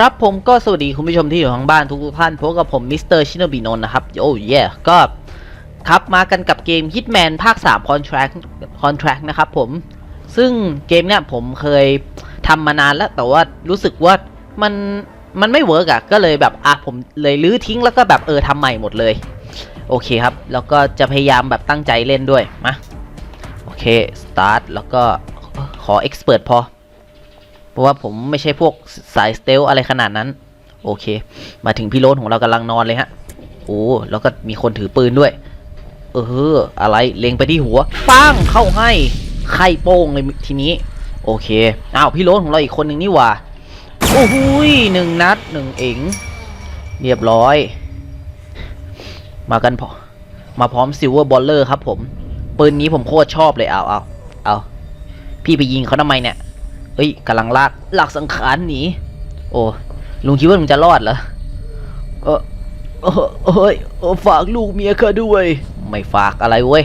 ครับผมก็สวัสดีคุณผู้ชมที่อยู่ทางบ้านทุกท่านพบกับผมมิสเตอร์ชิน o บินนนะครับโอ้ยก็ครับมากันกับเกม Hitman ภาค 3 Contract Contract นะครับผม ซึ่งเกมเนี้ยผมเคยทำมานานแล้ว แต่ว่ารู้สึกว่ามันมันไม่เวิร์กอะก็เลยแบบอะผมเลยลื้อทิ้งแล้วก็แบบเออทำใหม่หมดเลย โอเคครับ แล้วก็จะพยายามแบบตั้งใจเล่นด้วยมาโอเค start แล้วก็ขอ expert พอ เพราะว่าผมไม่ใช่พวกสายสเตลอะไรขนาดนั้น โอเค มาถึงพี่โรนของเรากำลังนอนเลยฮะ โอ้แล้วก็มีคนถือปืนด้วย เออ อะไรเล็งไปที่หัวปังเข้าให้ไข่โป้งเลยทีนี้ โอเคอ้าวพี่โรนของเราอีกคนหนึ่งนี่หว่าโอ้โหยหนึ่งนัดหนึ่งเอ๋งเรียบร้อย มากันพอมาพร้อมซิลเวอร์บอลเลอร์ครับผมปืนนี้ผมโคตรชอบเลยเอาเอาเอาพี่ไปยิงเขาทำไมเนี่ย เอ้ยกำลังลากลากสังขารหนีโอ้ลุงคิดว่ามึงจะรอดเหรอเออเออเอ้ยเออฝากลูกเมียข้าด้วย ไม่ฝากอะไรเว้ย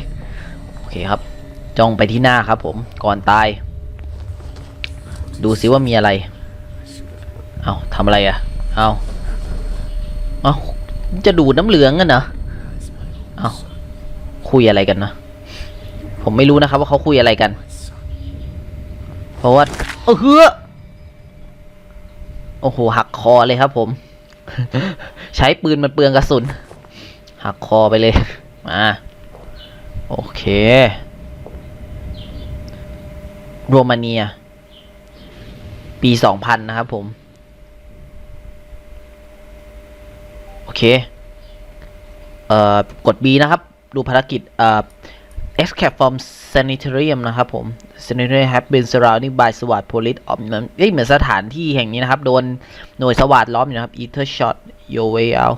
โอเคครับ จ้องไปที่หน้าครับ ผมก่อนตาย ดูซิว่ามีอะไร เอาทำอะไรอะเอาเอาจะดูดน้ำเหลืองกันเหรอเอาคุยอะไรกันนะผมไม่รู้นะครับว่าเขาคุยอะไรกัน เพราะว่า เออเฮือโอ้โหหักคอเลยครับผม ใช้ปืนมันเปลืองกระสุน หักคอไปเลย มา โอเคโรมาเนีย ปีสองพันนะครับผม โอเค เอ่อ กด B นะครับ ดูภารกิจ เอ่อ escape from sanitarium นะครับผม sanitarium have been surrounded by SWAT police ออมนั้นเอ้ยเหมือนสถานที่แห่งนี้นะครับ โดนหน่วยสวัสดล้อมอยู่นะครับ either shot your way out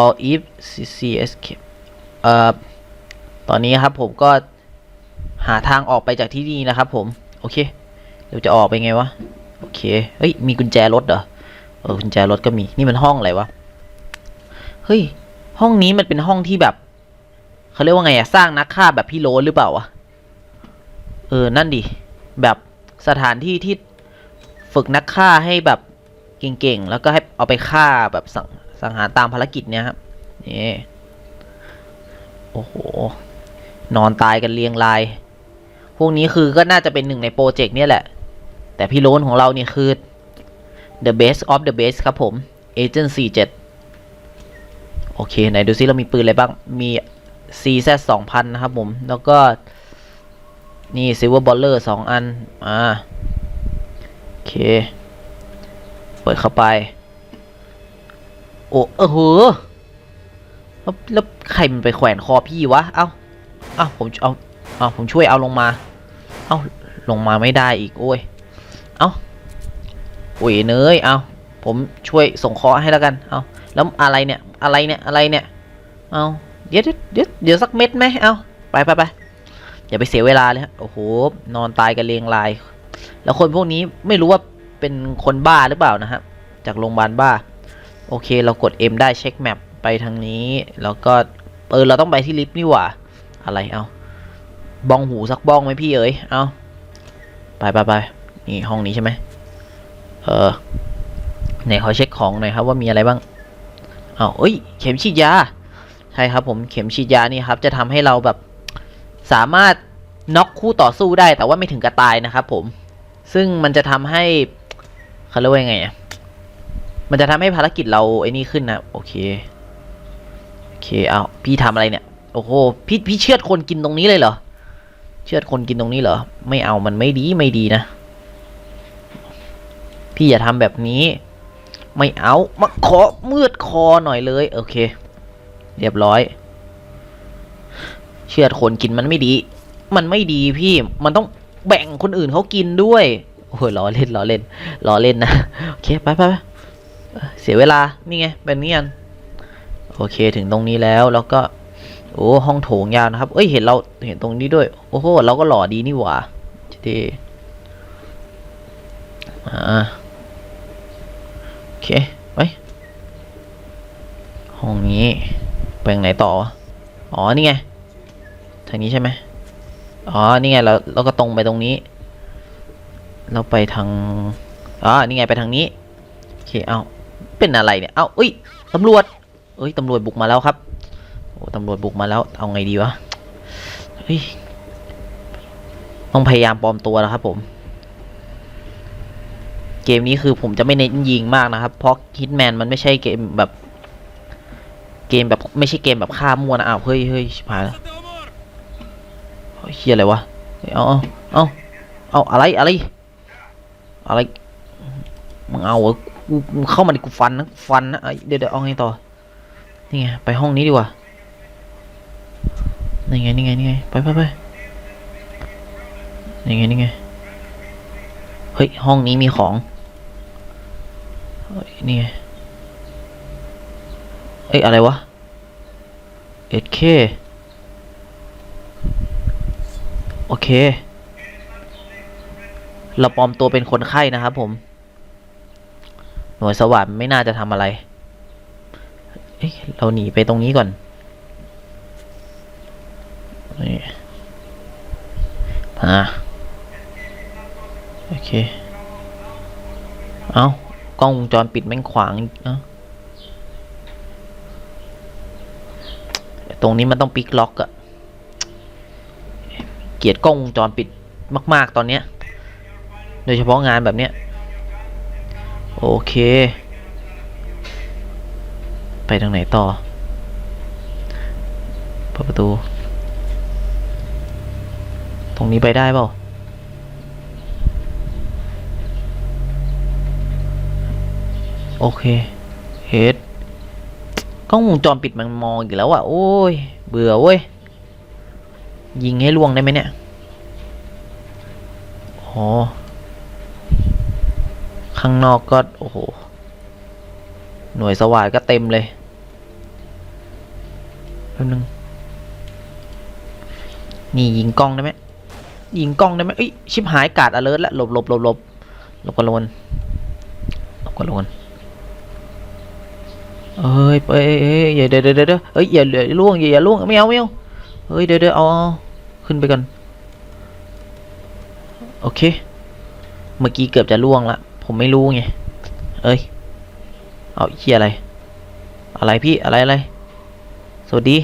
or if CCS เอ่อตอนนี้ครับผมก็หาทางออกไปจากที่นี่นะครับผม โอเคเดี๋ยวจะออกไปไงวะ โอเค เฮ้ย มีกุญแจรถเหรอ เออ กุญแจรถก็มี นี่มันห้องอะไรวะ เฮ้ย ห้องนี้มันเป็นห้องที่แบบ เขาเรียกว่าไงอะสร้างนักฆ่าแบบพี่โรหรือเปล่าวะ เออ นั่นดิ แบบสถานที่ที่ฝึกนักฆ่าให้แบบเก่งๆ แล้วก็ให้เอาไปฆ่าแบบสังสังหารตามภารกิจเนี่ยครับ นี่ โอ้โห นอนตายกันเรียงราย พวกนี้คือก็น่าจะเป็นหนึ่งในโปรเจกต์เนี่ยแหละ แต่พี่โรนของเราเนี่ยคือ the best of the best ครับผม agent 47 โอเค ไหนดูซิเรามีปืนอะไรบ้าง มี CZ 2,000 นะครับผม แล้วก็ นี่ Silver Baller 2อัน อ่า โอเค เปิดเข้าไป โอ้เออเหอแล้วแล้วใครมันไปแขวนคอพี่วะ เอ้า เอ้า ผมเอา เอาผมช่วยเอาลงมา เอ้า ลงมาไม่ได้อีก โอ้ย เอ้าโอ้ยเนย เอาผมช่วยส่งคอให้แล้วกัน เอาแล้วอะไรเนี่ย อะไรเนี่ย อะไรเนี่ย เอาเดี๋ยวเดี๋ยวเดี๋ยวเดี๋ยวสักเม็ดไหมเอาไปไปไป อย่าไปเสียเวลาเลยฮะโอ้โห นอนตายกันเรียงราย แล้วคนพวกนี้ไม่รู้ว่าเป็นคนบ้าหรือเปล่านะฮะ จากโรงพยาบาลบ้า โอเค เรากด M ได้เช็คแมปไปทางนี้ แล้วก็ เออ เราต้องไปที่ลิฟต์นี่หว่า อะไรเอา บ้องหูสักบ้องไหมพี่เอ๋ย เอาไปไปไปนี่ห้องนี้ใช่ไหม เออ ไหนขอเช็คของหน่อยครับว่ามีอะไรบ้าง เอาเอ้ย เข็มฉีดยา ใช่ครับผม เข็มฉีดยานี่ครับ จะทำให้เราแบบ สามารถน็อกคู่ต่อสู้ได้แต่ว่าไม่ถึงกระตายนะครับผม ซึ่งมันจะทำให้เขาเรียกว่ายังไงอะมันจะทำให้ภารกิจเราไอ้นี่ขึ้นนะโอเคโอเคเอาพี่ทำอะไรเนี่ยโอ้โหพี่พี่เชือดคนกินตรงนี้เลยเหรอเชือดคนกินตรงนี้เหรอไม่เอามันไม่ดีไม่ดีนะ พี่อย่าทำแบบนี้ ไม่เอามาขอมืดคอหน่อยเลย โอเค เรียบร้อย เชือดคนกินมันไม่ดี มันไม่ดีพี่ มันต้องแบ่งคนอื่นเขากินด้วย โอ้ยล้อเล่นล้อเล่นล้อเล่นนะ โอเค ไปไปไปเสียเวลา นี่ไงแบบนี้กันโอเค ถึงตรงนี้แล้ว แล้วก็ โอ้ ห้องโถงยาวนะครับ เอ้ย เห็นเรา เห็นตรงนี้ด้วย โอ้โห เราก็หล่อดีนี่หว่าทีอ่า โอเค ไป ห้องนี้ ไปไหนต่อวะอ๋อ นี่ไง ทางนี้ใช่ไหมอ๋อ นี่ไงเราเราก็ตรงไปตรงนี้ เราไปทาง อ๋อ นี่ไงไปทางนี้เค เอาเป็นอะไรเนี่ย เอาเอ้ยตำรวจ เอ้ยตำรวจบุกมาแล้วครับ โอ้ตำรวจบุกมาแล้ว เอาไงดีวะ เฮ้ย ต้องพยายามปลอมตัวแล้วครับผม เกมนี้คือผมจะไม่เน้นยิงมากนะครับ เพราะ Hitman มันไม่ใช่เกมแบบ เกมแบบไม่ใช่เกมแบบฆ่ามัวนะอ้าวเฮ้ยเฮ้ยชิบหายแล้ว เฮียอะไรวะ เอาเอาเอาอะไรอะไร อะไร มึงเอาเหรอกูเข้ามาดิกูฟันนะฟันนะเดี๋ยวเดี๋ยวเอาไงต่อ นี่ไงไปห้องนี้ดีกว่า นี่ไงนี่ไงนี่ไงไปไปไปนี่ไงนี่ไง เฮ้ยห้องนี้มีของเฮ้ยนี่ไงเอ้ยอะไรวะ SK โอเค เราปลอมตัวเป็นคนไข้นะครับผม หน่วยสวัสดไม่น่าจะทำอะไรเอ้ยเราหนีไปตรงนี้ก่อน นี่อ่าโอเค เอากล้องวงจรปิดแม่งขวางอีกเอ้าตรงนี้มันต้องปิกล็อกอะ เกียดกล้องวงจรปิดมาก ๆ ตอนเนี้ย โดยเฉพาะงานแบบเนี้ย โอเค ไปทางไหนต่อเปิดประตู ตรงนี้ไปได้เปล่าโอเค เฮดกล้องวงจรปิดมันมองอีกแล้วอะ โอ้ย เบื่อเว้ย ยิงให้ล่วงได้ไหมเนี่ยอ๋อข้างนอกก็โอ้โห หน่วยสวาดก็เต็มเลยแป๊บนึงนี่ยิงกล้องได้ไหมยิงกล้องได้ไหมเอ้ยชิบหายกาดอเลิร์แล้วหลบหลบหลบหลบหลบกันลนหลบกันลนเอ้ยไปเอ้ยเอ้ยอเดี๋ยวเดี๋ยวเดี๋ยวเอ้ยอย่าอย่าล่วงอย่าอย่าล่วงไม่เอาไม่เอาเฮ้ยเดี๋ยวเดี๋ยวเอเอา ขึ้นไปก่อน โอเค เมื่อกี้เกือบจะล่วงละ ผมไม่รู้ไง เอ้ย เอาเฮียอะไร อะไรพี่ อะไรอะไร สวัสดี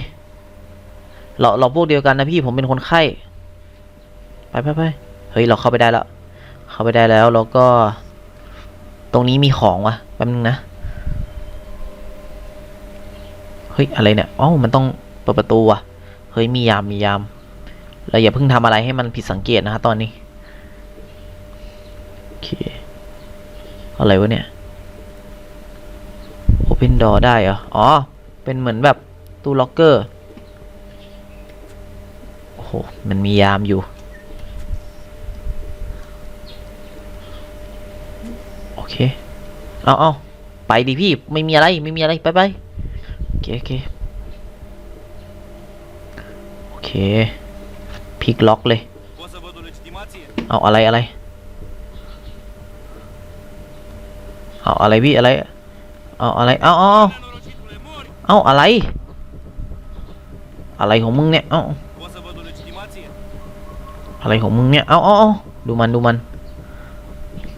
เราเราพวกเดียวกันนะพี่ ผมเป็นคนไข้ ไปไปไปเฮ้ย เราเข้าไปได้แล้ว เข้าไปได้แล้วแล้วก็ ตรงนี้มีของวะแป๊บนึงนะ เฮ้ย อะไรเนี่ยอ๋อมันต้องเปิดประตูวะเฮ้ย มียาม มียาม เราอย่าเพิ่งทำอะไรให้มันผิดสังเกตนะฮะตอนนี้ โอเค อะไรวะเนี่ย Open door ได้เหรอ อ๋อ เป็นเหมือนแบบตู้ล็อกเกอร์ โอ้โห มันมียามอยู่ โอเค เอาเอาไปดิพี่ ไม่มีอะไร ไม่มีอะไร ไปไปโอเค โอเค โอเค พิกล็อกเลย เอาอะไรอะไร เอาอะไรพี่อะไร เอาอะไร เอาเอาเอาอะไร อะไรของมึงเนี่ย เอาอะไรของมึงเนี่ย เอาเอาเอาดูมันดูมัน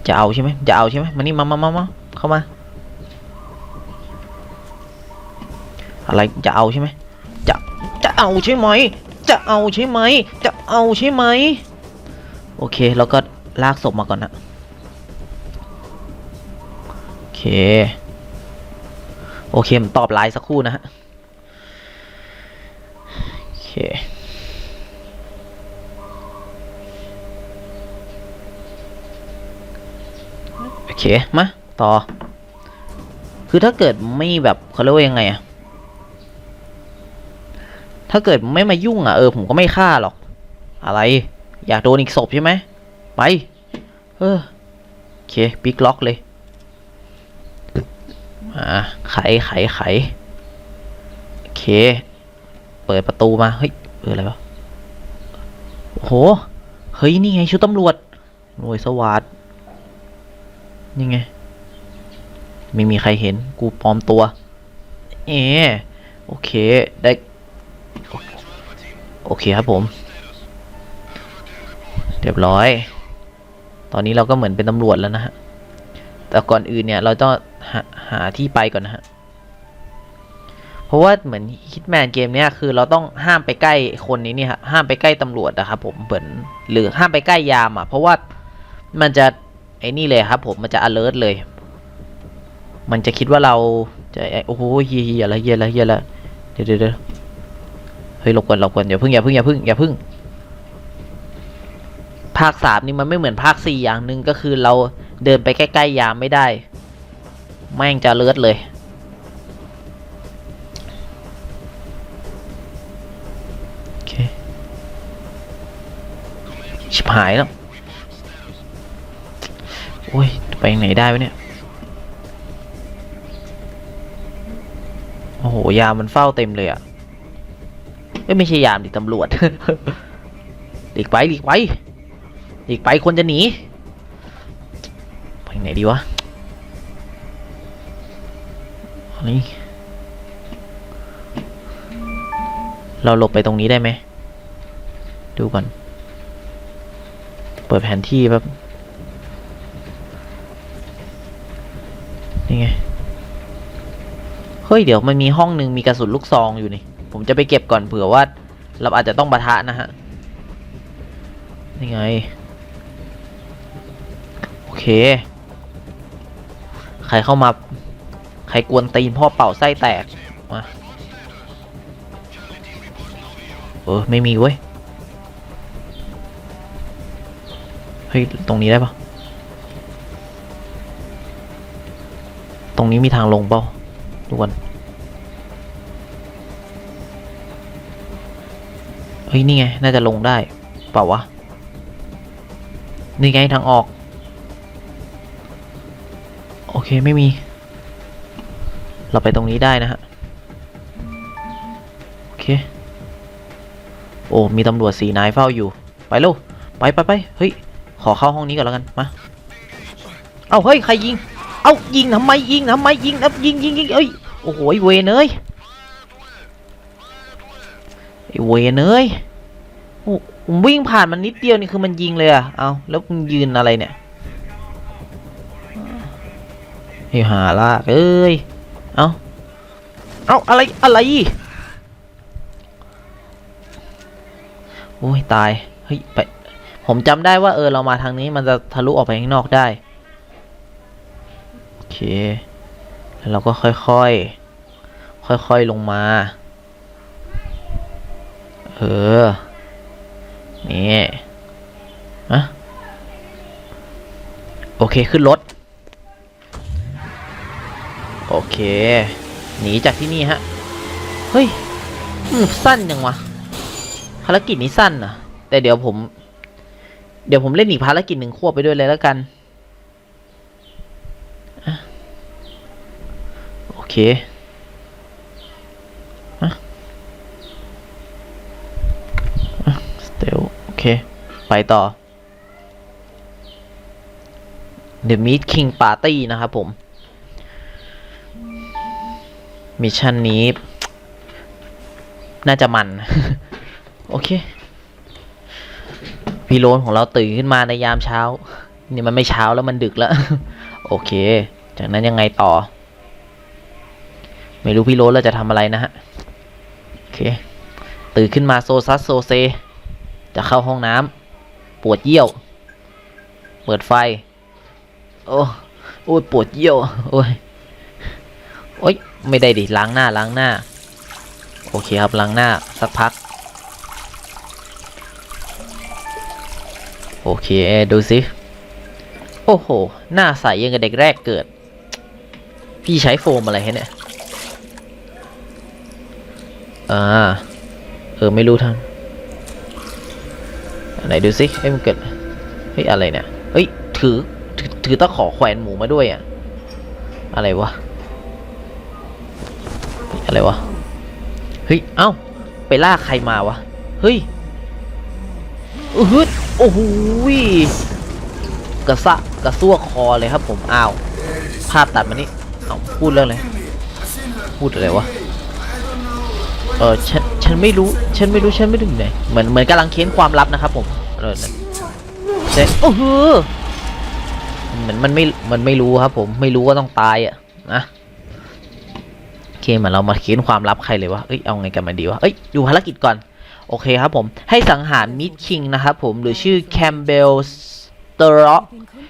จะเอาใช่ไหมจะเอาใช่ไหมมานี่มามามามาเข้ามา อะไรจะเอาใช่ไหมจะจะเอาใช่ไหม จะเอาใช่ไหม จะเอาใช่ไหม โอเค แล้วก็ลากศพมาก่อนนะ โอเค โอเคผมตอบไลน์สักครู่นะฮะ โอเคโอเค มา ต่อ คือถ้าเกิดไม่แบบเขาเรียกว่ายังไงอะ ถ้าเกิดไม่มายุ่งอะเออผมก็ไม่ฆ่าหรอก อะไร อยากโดนอีกศพใช่ไหมไป เออโอเคปิกล็อกเลยอ่าไขไขไขโอเค เปิดประตูมา เฮ้ยเอออะไรวะโอ้โห เฮ้ย นี่ไงชุดตำรวจหน่วยสวัสดนี่ไง ไม่มีใครเห็น กูปลอมตัว เออโอเค ได้ โอเคครับผม เรียบร้อย ตอนนี้เราก็เหมือนเป็นตำรวจแล้วนะฮะ แต่ก่อนอื่นเนี่ยเราต้องหาที่ไปก่อนนะฮะ เพราะว่าเหมือนฮิตแมนเกมเนี้ยคือเราต้องห้ามไปใกล้คนนี้เนี่ยฮะห้ามไปใกล้ตำรวจนะครับผมเหมือนหรือห้ามไปใกล้ยามอะ เพราะว่ามันจะไอ้นี่เลยครับ ผมมันจะ alert เลย มันจะคิดว่าเราจะโอ้โหเฮียเฮียอะไรเฮียอะไรเฮียอะไรเดี๋ยวเดี๋ยว เฮ้ยหลบก่อนหลบก่อนอย่าพึ่งอย่าพึ่งอย่าพึ่งอย่าพึ่ง ภาคสามนี่มันไม่เหมือนภาคสี่อย่างหนึ่งก็คือเราเดินไปใกล้ๆยามไม่ได้ แม่งจะเลิศเลยโอเคชิบหายแล้วโอ้ยไปไหนได้วะเนี่ยโอ้โหยามมันเฝ้าเต็มเลยอะ่ะ เอ้ยไม่ใช่ยามดิตำรวจหลีกไปหลีกไปหลีกไปคนจะหนีไปไหนดีวะอันนี้เราหลบไปตรงนี้ได้ไหม ดูก่อน เปิดแผนที่แบบนี่ไง เฮ้ย เดี๋ยวมันมีห้องหนึ่งมีกระสุนลูกซองอยู่นี่ ผมจะไปเก็บก่อนเผื่อว่า เราอาจจะต้องปะทะนะฮะนี่ไง โอเค ใครเข้ามา ใครกวนตีนพ่อเป่าไส้แตก มา เออ ไม่มีเว้ย เฮ้ย ตรงนี้ได้ปะตรงนี้มีทางลงเปล่าดูกัน ฮ้ยนี่ไง น่าจะลงได้ เปล่าวะ นี่ไงทางออก โอเคไม่มี เราไปตรงนี้ได้นะฮะ โอเค โอ้ มีตำรวจสีนายเฝ้าอยู่ ไปเร็ว ไปไปไปเฮ้ย ขอเข้าห้องนี้ก่อนแล้วกัน มา เอ้าเฮ้ย ใครยิง เอายิงทำไมยิงทำไมยิงนะยิงยิงยิงเอ้ย โอ้โหไอ้เวนเอ้ย เวนเอ้ยโอ้ผมวิ่งผ่านมันนิดเดียวนี่คือมันยิงเลยอะเอาแล้วมึงยืนอะไรเนี่ยไอ้หาลากเอ้ย เอาเอาอะไร อะไร โอ้ย ตาย เฮ้ย ไป ผมจำได้ว่าเออ เรามาทางนี้มันจะทะลุออกไปข้างนอกได้ โอเค แล้วเราก็ค่อยๆ ค่อยๆ ลงมา เออ นี่อะโอเค ขึ้นรถ โอเค หนีจากที่นี่ฮะ เฮ้ยอืมสั้นจังวะ ภารกิจนี้สั้นนะแต่เดี๋ยวผม เดี๋ยวผมเล่นอีกภารกิจหนึ่งควบไปด้วยเลยแล้วกันอโอเคสเตลโอ เคไปต่อ The Meat King Party นะครับผม มิชชั่นนี้ น่าจะมัน โอเค พี่โรนของเราตื่นขึ้นมาในยามเช้า นี่มันไม่เช้าแล้วมันดึกแล้ว โอเค จากนั้นยังไงต่อ ไม่รู้พี่โรนเราจะทำอะไรนะฮะ โอเค ตื่นขึ้นมาโซซัสโซเซ จะเข้าห้องน้ำปวดเยี่ยว เปิดไฟ โอ้โอ้ยปวดเยี่ยวโอ้ยโอ้ยไม่ได้ดิล้างหน้าล้างหน้า โอเคครับล้างหน้าสักพัก โอเคดูสิโอ้โห หน้าใสยังกับเด็กแรกเกิด พี่ใช้โฟมอะไรฮะเนี่ย อ่า เออ ไม่รู้ทำ ไหนดูสิเฮ้ยมันเกิดเฮ้ยอะไรเนี่ยเฮ้ยถือถือถือตะขอแขวนหมูมาด้วยอะอะไรวะอะไรวะเฮ้ยเอ้าไปล่าใครมาวะเฮ้ยอือฮึดโอ้โหกระซะกระซวกคอเลยครับผมอ้าวภาพตัดมานี่เอ้าพูดเรื่องอะไรพูดอะไรวะ เออฉันฉันไม่รู้ ฉันไม่รู้ ฉันไม่รู้อยู่ไหนเหมือนเหมือนกำลังเค้นความลับนะครับผมเออนั่นเจ๊โอ้โหเหมือนมันไม่ มันไม่รู้ครับ ผม ไม่รู้ว่าต้องตายอะนะโอเคเหมือนเรามาเค้นความลับใครเลยวะ เอ้ย เอาไงกันมาดีวะ เอ้ย ดูภารกิจก่อน โอเคครับผม ให้สังหารมิดคิงนะครับผม หรือชื่อแคมเบลสเตอร็อก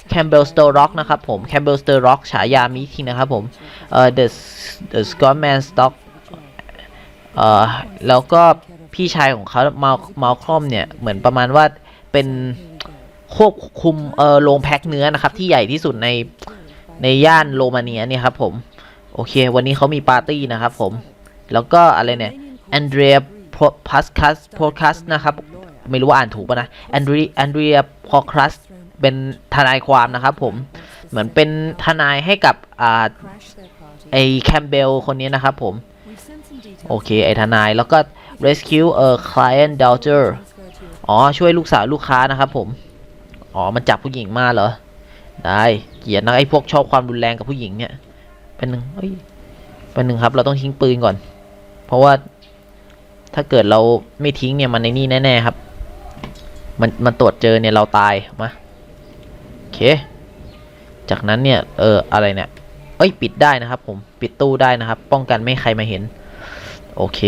แคมเบลสเตอร็อกนะครับผม แคมเบลสเตอร็อกฉายามิดคิงนะครับผม เอ่อ the the Scotman stock เอ่อแล้วก็พี่ชายของเขามามาคอมเนี่ยเหมือนประมาณว่าเป็นควบคุมเอ่อโรงแพ็คเนื้อนะครับ ที่ใหญ่ที่สุดในในย่านโรมาเนียเนี่ยครับผม โอเค วันนี้เขามีปาร์ตี้นะครับผม แล้วก็อะไรเนี่ยแอนเดรียพัสคัสโพคัสนะครับไม่รู้ว่าอ่านถูกป่ะนะแอนเดรีแอนเดรียพอคัสเป็นทนายความนะครับผมเหมือนเป็นทนายให้กับอ่าไอแคมเบลคนนี้นะครับผม โอเค ไอทนาย แล้วก็ rescue a client daughter อ๋อ ช่วยลูกสาวลูกค้านะครับผม อ๋อ มันจับผู้หญิงมาเหรอ ได้ เกียดนะไอพวกชอบความรุนแรงกับผู้หญิงเนี่ย เป็นหนึ่งเอ้ย เป็นหนึ่งครับ เราต้องทิ้งปืนก่อน เพราะว่าถ้าเกิดเราไม่ทิ้งเนี่ยมันในนี่แน่ๆครับ มันมันตรวจเจอเนี่ยเราตายมาโอเค จากนั้นเนี่ย เออ อะไรเนี่ย เอ้ย ปิดได้นะครับผม ปิดตู้ได้นะครับ ป้องกันไม่ใครมาเห็น โอเค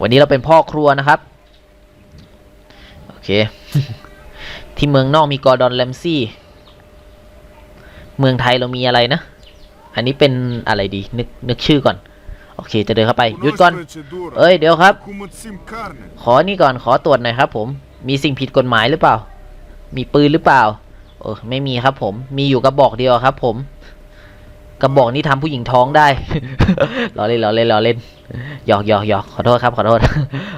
วันนี้เราเป็นพ่อครัวนะครับ โอเค ที่เมืองนอกมีกอร์ดอนแลมซี่ เมืองไทยเรามีอะไรนะ อันนี้เป็นอะไรดี นึกนึกชื่อก่อน โอเค จะเดินเข้าไป หยุดก่อน เอ้ย เดี๋ยวครับ ขอนี่ก่อน ขอตรวจหน่อยครับผม มีสิ่งผิดกฎหมายหรือเปล่า มีปืนหรือเปล่า เออ ไม่มีครับผม มีอยู่กระบอกเดียวครับผม กระบอกนี้ทำผู้หญิงท้องได้ล้อเล่นล้อเล่นล้อเล่นหยอกหยอกหยอกขอโทษครับขอโทษ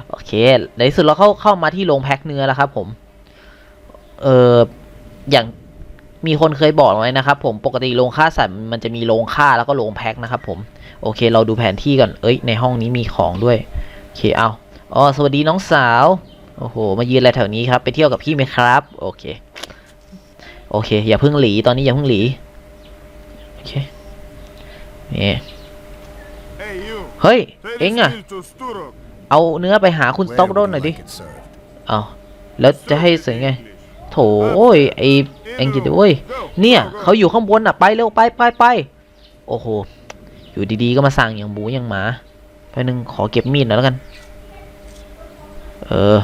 โอเค ในที่สุดเราเข้าเข้ามาที่โรงแพ็คเนื้อแล้วครับ ผม เอออย่างมีคนเคยบอกไว้นะครับ ผมปกติโรงฆ่าสัตว์มันจะมีโรงฆ่าแล้วก็โรงแพ็คนะครับผมโอเค เราดูแผนที่ก่อนเอ้ย ในห้องนี้มีของด้วยโอเคเอาอ๋อสวัสดีน้องสาวโอ้โหมายืนอะไรแถวนี้ครับ ไปเที่ยวกับพี่ไหมครับ โอเค โอเค อย่าเพิ่งหลีตอนนี้อย่าเพิ่งหลีโอเค นี่เฮ้ย เอ็งอะเอาเนื้อไปหาคุณสต็อกโดนหน่อยดิเอาแล้วจะให้เสียงไง โถโอ้ยไอเอ็งจิดโอ้ยเนี่ยเขาอยู่ข้างบนอะไปเร็วไปไปไปโอ้โห อยู่ดีๆก็มาสั่งอย่างบูอย่างหมาไปหนึ่งขอเก็บมีดหน่อยแล้วกัน เออ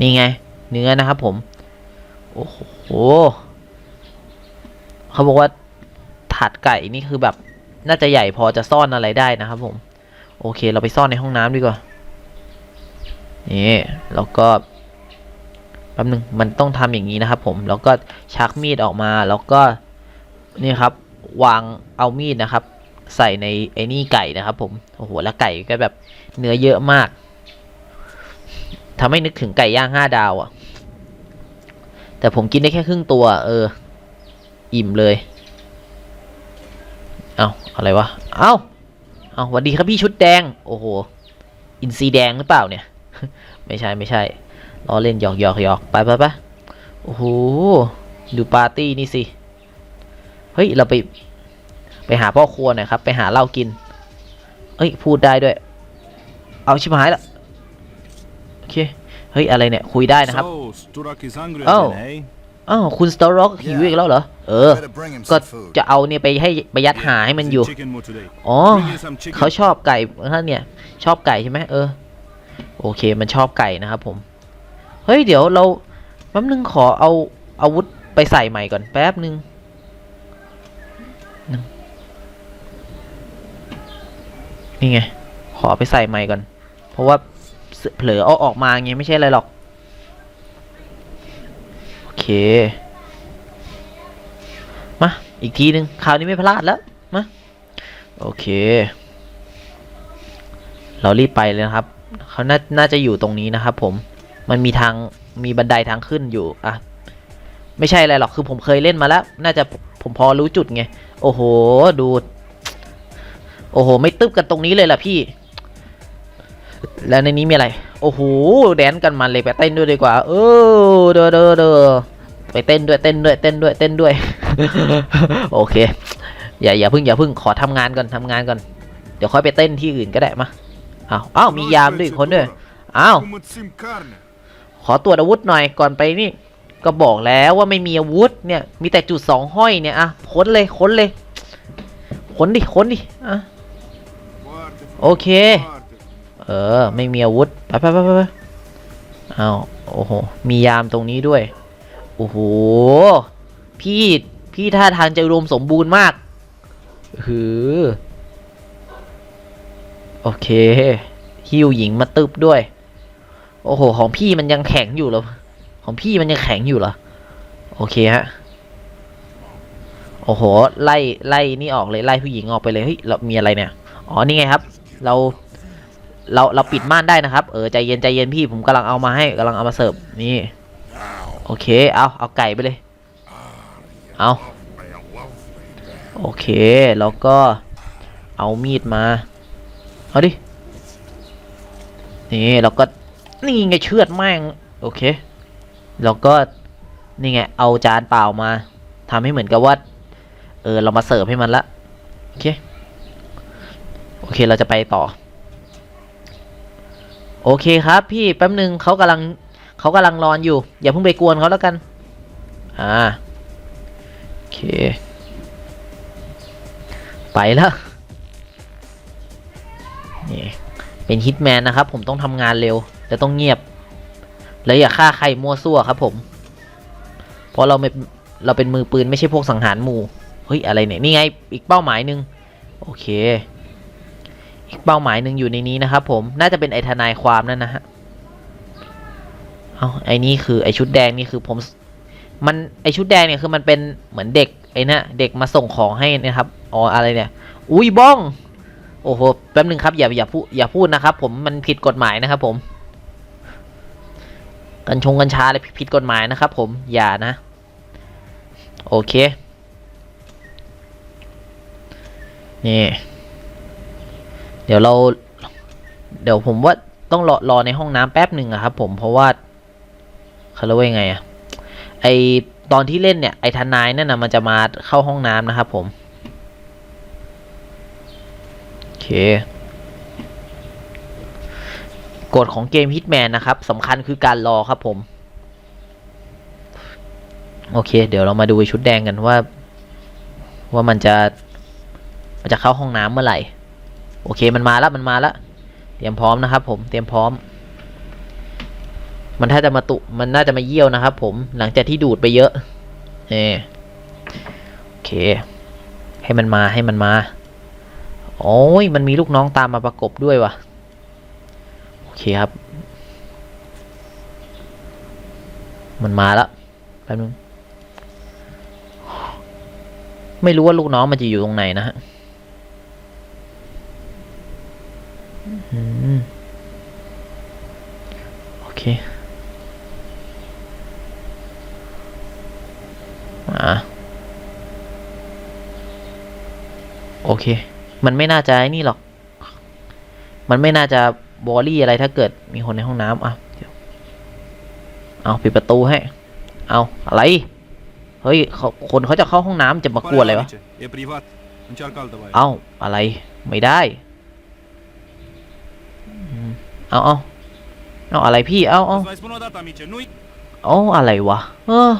นี่ไง เนื้อนะครับผม โอ้โห เขาบอกว่าถาดไก่นี่คือแบบ น่าจะใหญ่พอจะซ่อนอะไรได้นะครับผม โอเค เราไปซ่อนในห้องน้ำดีกว่า นี่แล้วก็แป๊บนึงมันต้องทำอย่างนี้นะครับผมแล้วก็ชักมีดออกมาแล้วก็นี่ครับ วางเอามีดนะครับ ใส่ในไอ้นี่ไก่นะครับ ผมโอ้โหแล้วไก่ก็แบบเนื้อเยอะมากทำให้นึกถึงไก่ย่างห้าดาวอะ่ะ แต่ผมกินได้แค่ครึ่งตัว เออ อิ่มเลย อาอะไรวะ เอาเอาสวัสดีครับพี่ชุดแดง โอ้โห อินซีแดงหรือเปล่าเนี่ย ไม่ใช่ไม่ใช่ล้อเล่นหยอกหยอกหยอกไปไปไปโอ้โห ดูปาร์ตี้นี่สิ เฮ้ย เราไป ไปหาพ่อครัวหน่อยครับ ไปหาเหล้ากินเอ้ย พูดได้ด้วย เอาชิบหายละโอเค เฮ้ย อะไรเนี่ย คุยได้นะครับ So, Sturak is hungry Oh. again, eh? อ้าวคุณสตอร็อกหิวอีกแล้วเหรอ เออ Better bring him ก็ some food. จะเอาเนี่ยไปให้ไปยัดหาให้มันอยู่ Some chicken more today. อ๋อ Bring in some chicken. เขาชอบไก่ท่านเนี่ย ชอบไก่ใช่ไหมเออ โอเค มันชอบไก่นะครับผม เฮ้ย เดี๋ยวเราแป๊บนึงขอเอาอาวุธไปใส่ใหม่ก่อนแป๊บนึงนึงนี่ไง ขอไปใส่ใหม่ก่อน เพราะว่าเผลอเอาออกมาไงไม่ใช่อะไรหรอกโอเค มา อีกทีหนึ่งคราวนี้ไม่พลาดแล้ว มา โอเค เรารีบไปเลยนะครับ เขาน่าน่าจะอยู่ตรงนี้นะครับผม มันมีทาง มีบันไดทางขึ้นอยู่ อะ ไม่ใช่อะไรหรอก คือผมเคยเล่นมาแล้ว น่าจะผมพอรู้จุดไง โอ้โห ดู โอ้โห ไม่ตึบกันตรงนี้เลยล่ะพี่ แล้วในนี้มีอะไร โอ้โห แดนกันมันเลยไปเต้นด้วยดีกว่า เออเด้อเด้อเด้อ ไปเต้นด้วยเต้นด้วยเต้นด้วยเต้นด้วย โอเค อย่าอย่าพึ่งอย่าพึ่งขอทำงานก่อนทำงานก่อน เดี๋ยวค่อยไปเต้นที่อื่นก็ได้มาอ้าวอ้าวมียามด้วยคนด้วยอ้าวขอตรวจอาวุธหน่อยก่อนไปนี่ ก็บอกแล้วว่าไม่มีอาวุธเนี่ย มีแต่จุดสองห้อยเนี่ยอะค้นเลยค้นเลยค้นดิค้นดิอะ Foarte frumos. Ok. Foarte. เออ ไม่มีอาวุธไปไปไปไปไปเอาโอ้โห มียามตรงนี้ด้วย โอ้โห พี่พี่ท่าทางจะรวมสมบูรณ์มากหือโอเค ฮิวหญิงมาตึบด้วย โอ้โห ของพี่มันยังแข็งอยู่เหรอ ของพี่มันยังแข็งอยู่เหรอ โอเคฮะ โอ้โห ไล่ไล่นี่ออกเลยไล่ผู้หญิงออกไปเลยเฮ้ยเรามีอะไรเนี่ย อ๋อนี่ไงครับ เรา เราเราปิดม่านได้นะครับ เออใจเย็นใจเย็นพี่ผมกำลังเอามาให้กำลังเอามาเสิร์ฟนี่ โอเค เอา เอาไก่ไปเลย เอา โอเค แล้วก็เอามีดมา เอาดิ นี่แล้วก็ นี่ไงเชือดแม่ง โอเค แล้วก็ นี่ไง เอาจานเปล่ามา ทำให้เหมือนกับว่า เออ เรามาเสิร์ฟให้มันละ โอเค โอเค เราจะไปต่อ โอเคครับพี่ แป๊บหนึ่งเขากำลัง เขากำลังรอนอยู่ อย่าเพิ่งไปกวนเขาแล้วกัน อ่า โอเค ไปแล้วนี่เป็นฮิตแมนนะครับ ผมต้องทำงานเร็วแต่ต้องเงียบ แล้วอย่าฆ่าใครมั่วซั่วครับผม เพราะเราไม่เราเป็นมือปืนไม่ใช่พวกสังหารหมู่ เฮ้ย อะไรเนี่ย นี่ไง อีกเป้าหมายหนึ่งโอเค อีกเป้าหมายหนึ่งอยู่ในนี้นะครับผม น่าจะเป็นไอทนายความนั่นนะฮะ เอาไอนี่คือไอชุดแดงนี่คือผม มันไอชุดแดงเนี่ยคือมันเป็นเหมือนเด็กไอนะเด็กมาส่งของให้นะครับอ๋ออะไรเนี่ย อุ้ยบ้อง โอ้โหแป๊บหนึ่งครับอย่าอย่าพูดอย่าพูดนะครับ ผมมันผิดกฎหมายนะครับผมกัญชงกัญชาอะไรผิดกฎหมายนะครับผมอย่านะ โอเคนี่เดี๋ยวเรา เดี๋ยวผมว่าต้องรอรอในห้องน้ำแป๊บหนึ่งอะครับผมเพราะว่า เขาเรียกว่ายังไงอะไอตอนที่เล่นเนี่ยไอทนายนั่นนะมันจะมาเข้าห้องน้ำนะครับผมโอเคกฎของเกม Hitman นะครับสำคัญคือการรอครับผม โอเค เดี๋ยวเรามาดูชุดแดงกันว่า ว่ามันจะมันจะเข้าห้องน้ำเมื่อไหร่ โอเคมันมาแล้วมันมาแล้ว เตรียมพร้อมนะครับผมเตรียมพร้อม มันถ้าจะมาตุ มันน่าจะมาเยี่ยวนะครับผม หลังจากที่ดูดไปเยอะเออโอเค ให้มันมาให้มันมา โอ้ย มันมีลูกน้องตามมาประกบด้วยวะโอเคครับ มันมาแล้วแป๊บนึง ไม่รู้ว่าลูกน้องมันจะอยู่ตรงไหนนะฮะอืมโอเค อ่าโอเค มันไม่น่าจะนี่หรอก มันไม่น่าจะบอรี่อะไรถ้าเกิดมีคนในห้องน้ำอะเดี๋ยวเอาปิดประตูให้ เอาอะไร เฮ้ยคนเขาจะเข้าห้องน้ำจะมากลัวอะไรวะ เอาอะไร ไม่ได้ เอาเอาเอาอะไรพี่ เอาเอาเอาอะไรวะ เออ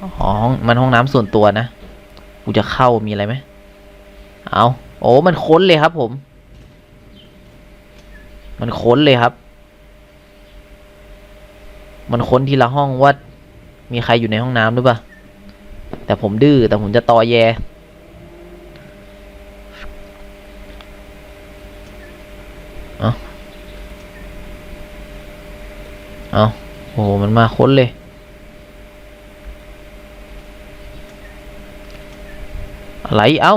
อ๋อห้องมันห้องน้ำส่วนตัวนะ กูจะเข้ามีอะไรไหม เอาโอ้มันค้นเลยครับผม มันค้นเลยครับ มันค้นทีละห้องว่า มีใครอยู่ในห้องน้ำหรือเปล่า แต่ผมดื้อแต่ผมจะตอแย เอาเอาโอ้มันมาค้นเลย อะไรเอ้า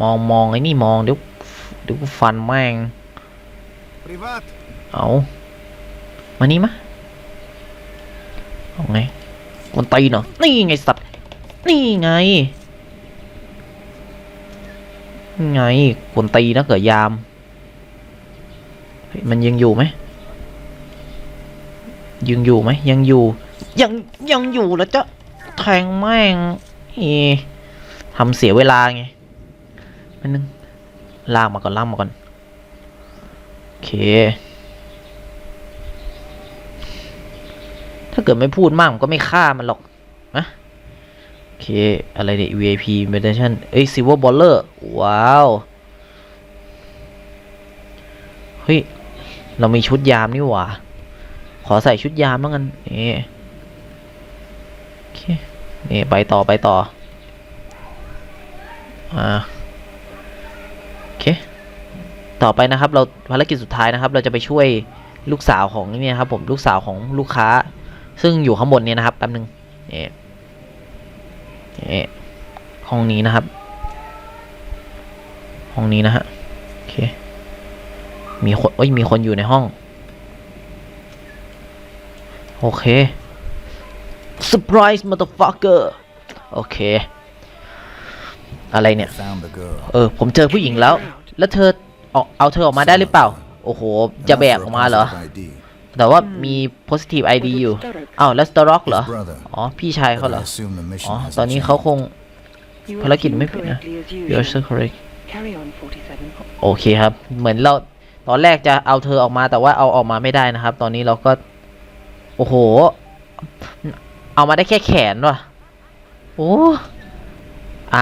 มองมองไอ้นี่มองเดี๋ยวเดี๋ยวกูฟันแม่ง Privat. เอามานี่มะเอาไงกวนตีนเหรอนี่ไงสัตว์นี่ไงนี่ไงกวนตีนะเกิดยามเฮ้ยมันยังอยู่ไหมยังอยู่ไหมยังอยู่ ยังยังอยู่แล้วจะ แทงแม่งเอทำเสียเวลาไงมันนึงลากมาก่อนลากมาก่อน โอเค ถ้าเกิดไม่พูดมากผมก็ไม่ฆ่ามันหรอกนะโอเค อะไรเนี่ย VIP meditation เอ้ย silver baller ว้าว เฮ้ย เรามีชุดยามนี่หว่า ขอใส่ชุดยามบ้างกันนี่โอ เค นี่ไปต่อไปต่อ อ่า โอเค ต่อไปนะครับ เราภารกิจสุดท้ายนะครับ เราจะไปช่วยลูกสาวของนี่ครับ ผมลูกสาวของลูกค้า ซึ่งอยู่ข้างบนเนี่ยนะครับแป๊บนึงนี่นี่ห้องนี้นะครับ ห้องนี้นะฮะโอเค มีคนเอ้ยมีคนอยู่ในห้อง โอเค surprise motherfucker โอเค อะไรเนี่ย เออ ผมเจอผู้หญิงแล้ว แล้วเธอเอาเอาเธอออกมาได้หรือเปล่า โอ้โห จะแบกออกมาเหรอ แต่ว่ามี positive ID อยู่อ้าวแล้วสตอร็อกเหรอ อ๋อ พี่ชายเขาเหรอ อ๋อ ตอนนี้เขาคงภารกิจไม่ผิดนะ you're so correct โอเคครับ เหมือนเราตอนแรกจะเอาเธอออกมาแต่ว่าเอาออกมาไม่ได้นะครับ ตอนนี้เราก็ โอ้โห เอามาได้แค่แขนว่ะ โอ้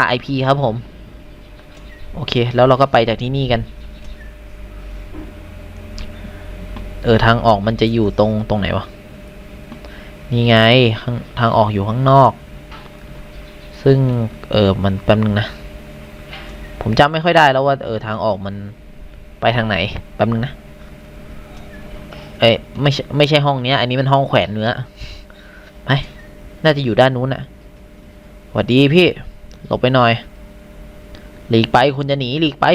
RIP ครับผม โอเค แล้วเราก็ไปจากที่นี่กัน เออ ทางออกมันจะอยู่ตรงตรงไหนวะ นี่ไงข้างทางออกอยู่ข้างนอก ซึ่ง เออ มันแป๊บนึงนะ ผมจำไม่ค่อยได้แล้วว่า เออ ทางออกมันไปทางไหน แป๊บนึงนะ เอ้ยไม่ใช่ไม่ใช่ห้องเนี้ย อันนี้มันห้องแขวนเนื้อ ไป น่าจะอยู่ด้านนู้นน่ะสวัสดีพี่ หลบไปหน่อย หลีกไปคุณจะหนีหลีกไป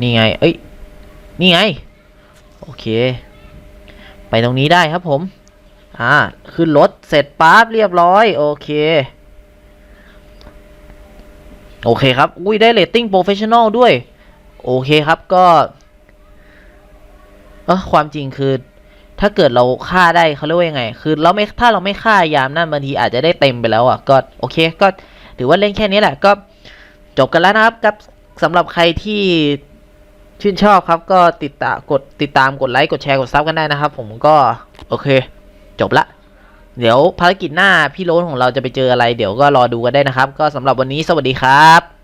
นี่ไง เอ้ย นี่ไง โอเค ไปตรงนี้ได้ครับผม อ่า ขึ้นรถเสร็จปั๊บเรียบร้อย โอเค โอเคครับ อุ้ยได้เรตติ้งโปรเฟชชั่นอลด้วย โอเคครับก็ เออความจริงคือ ถ้าเกิดเราฆ่าได้เขาเรียกว่ายังไง คือเราไม่ถ้าเราไม่ฆ่ายามนั่นบางทีอาจจะได้เต็มไปแล้วอะก็โอเค ก็ถือว่าเล่นแค่นี้แหละก็จบกันแล้วนะครับกับสำหรับใครที่ชื่นชอบครับ ก็ติดตามกดติดตามกดไลค์กดแชร์กดซับกันได้นะครับ ผมก็โอเค จบละ เดี๋ยวภารกิจหน้าพี่โรสของเราจะไปเจออะไร เดี๋ยวก็รอดูกันได้นะครับ ก็สำหรับวันนี้สวัสดีครับ